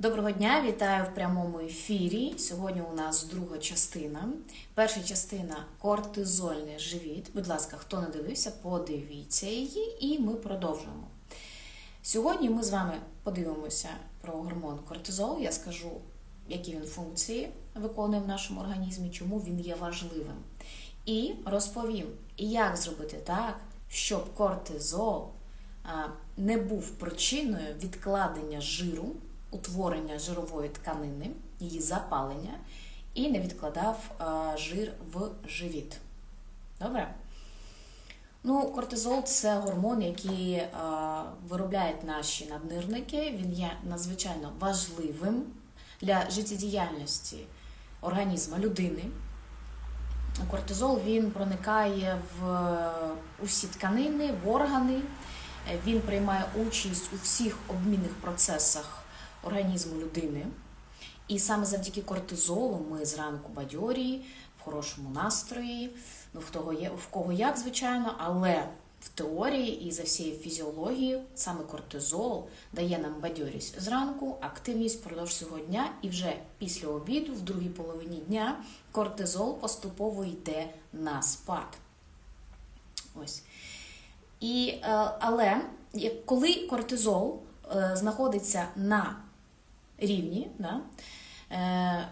Доброго дня, вітаю в прямому ефірі. Сьогодні у нас друга частина. Перша частина кортизольний живіт. Будь ласка, хто не дивився, подивіться її, і ми продовжуємо. Сьогодні ми з вами подивимося про гормон кортизол. Я скажу, які він функції виконує в нашому організмі, чому він є важливим. І розповім, як зробити так, щоб кортизол не був причиною відкладення жиру, утворення жирової тканини, її запалення, і не відкладав жир в живіт. Добре? Ну, кортизол це гормон, який е, виробляють наші наднирники. Він є надзвичайно важливим для життєдіяльності організму людини. Кортизол він проникає в усі тканини, в органи. Е, Він приймає участь у всіх обмінних процесах організму людини. І саме завдяки кортизолу ми зранку бадьорі, в хорошому настрої, ну в того є в кого як, звичайно, але в теорії і за всією фізіологією саме кортизол дає нам бадьорість зранку, активність впродовж цього дня, і вже після обіду, в другій половині дня, кортизол поступово йде на спад. Ось. І, е, але коли кортизол е, знаходиться на рівні, да, е,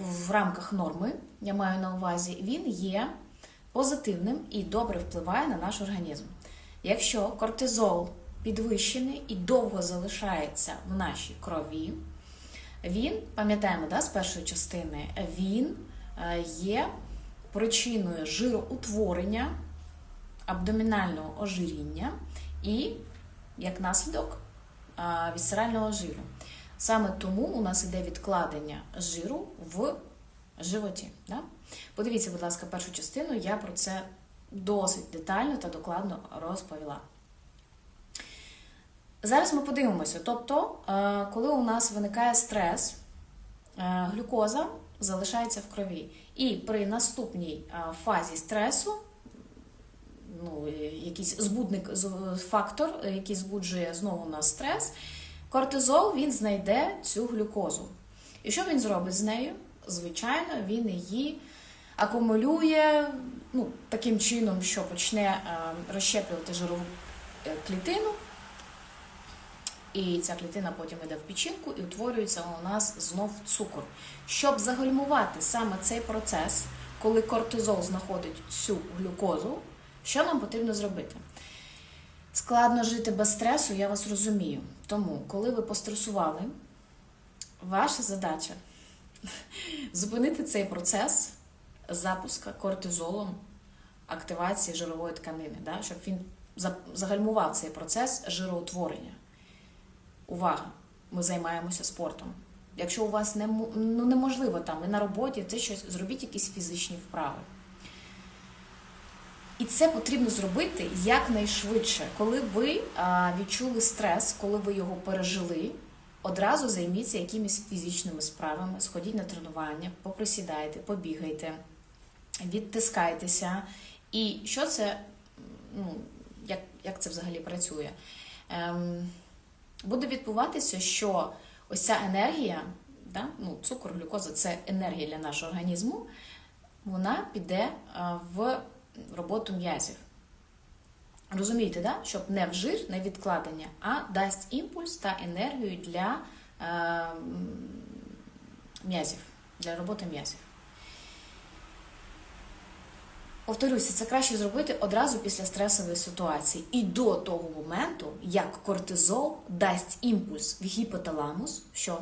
в, рамках норми, я маю на увазі, він є позитивним і добре впливає на наш організм. Якщо кортизол підвищений і довго залишається в нашій крові, він, пам'ятаємо да, з першої частини, він е, є причиною жироутворення, абдомінального ожиріння і, як наслідок, е, вісцерального жиру. Саме тому у нас іде відкладення жиру в животі. Да? Подивіться, будь ласка, першу частину, я про це досить детально та докладно розповіла. Зараз ми подивимося. Тобто, е, коли у нас виникає стрес, е, глюкоза залишається в крові. І при наступній е, фазі стресу, ну, якийсь збудник, фактор, який збуджує знову у нас стрес, кортизол він знайде цю глюкозу. І що він зробить з нею? Звичайно, він її акумулює ну, таким чином, що почне е, розщеплювати жирову е, клітину. І ця клітина потім йде в печінку і утворюється у нас знов цукор. Щоб загальмувати саме цей процес, коли кортизол знаходить цю глюкозу, що нам потрібно зробити? Складно жити без стресу, я вас розумію. Тому, коли ви постресували, ваша задача зупинити цей процес запуска кортизолом активації жирової тканини, да? щоб він загальмував цей процес жироутворення. Увага! Ми займаємося спортом. Якщо у вас не, ну, неможливо там, ви на роботі, це щось, зробіть якісь фізичні вправи. І це потрібно зробити якнайшвидше. Коли ви відчули стрес, коли ви його пережили, одразу займіться якимись фізичними справами, сходіть на тренування, поприсідайте, побігайте, відтискайтеся. І що це, ну, як, як це взагалі працює? Ем, буде відбуватися, що ось ця енергія, да, ну, цукор, глюкоза це енергія для нашого організму, вона піде в роботу м'язів. Розумієте, да? щоб не в жир, не відкладення, а дасть імпульс та енергію для е, м'язів, для роботи м'язів. Повторюся, це краще зробити одразу після стресової ситуації і до того моменту, як кортизол дасть імпульс в гіпоталамус, що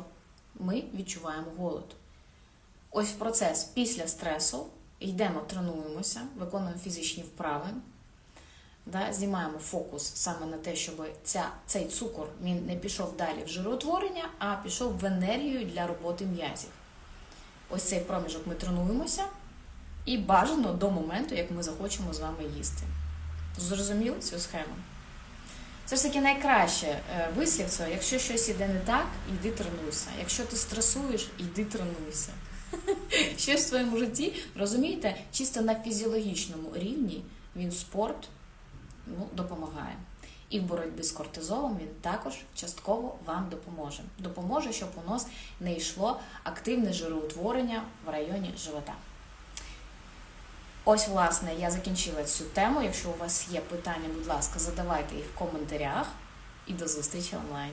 ми відчуваємо голод. Ось процес після стресу йдемо, тренуємося, виконуємо фізичні вправи, да, знімаємо фокус саме на те, щоб ця, цей цукор він не пішов далі в жироутворення, а пішов в енергію для роботи м'язів. Ось цей проміжок ми тренуємося. І бажано до моменту, як ми захочемо з вами їсти. Зрозуміли цю схему? Це ж таки найкраще е, вислів це, якщо щось іде не так, йди тренуйся. Якщо ти стресуєш, йди тренуйся. Щось в своєму житті, розумієте, чисто на фізіологічному рівні він спорт ну, допомагає. І в боротьбі з кортизолом він також частково вам допоможе. Допоможе, щоб у нас не йшло активне жироутворення в районі живота. Ось, власне, я закінчила цю тему. Якщо у вас є питання, будь ласка, задавайте їх в коментарях. І до зустрічі онлайн.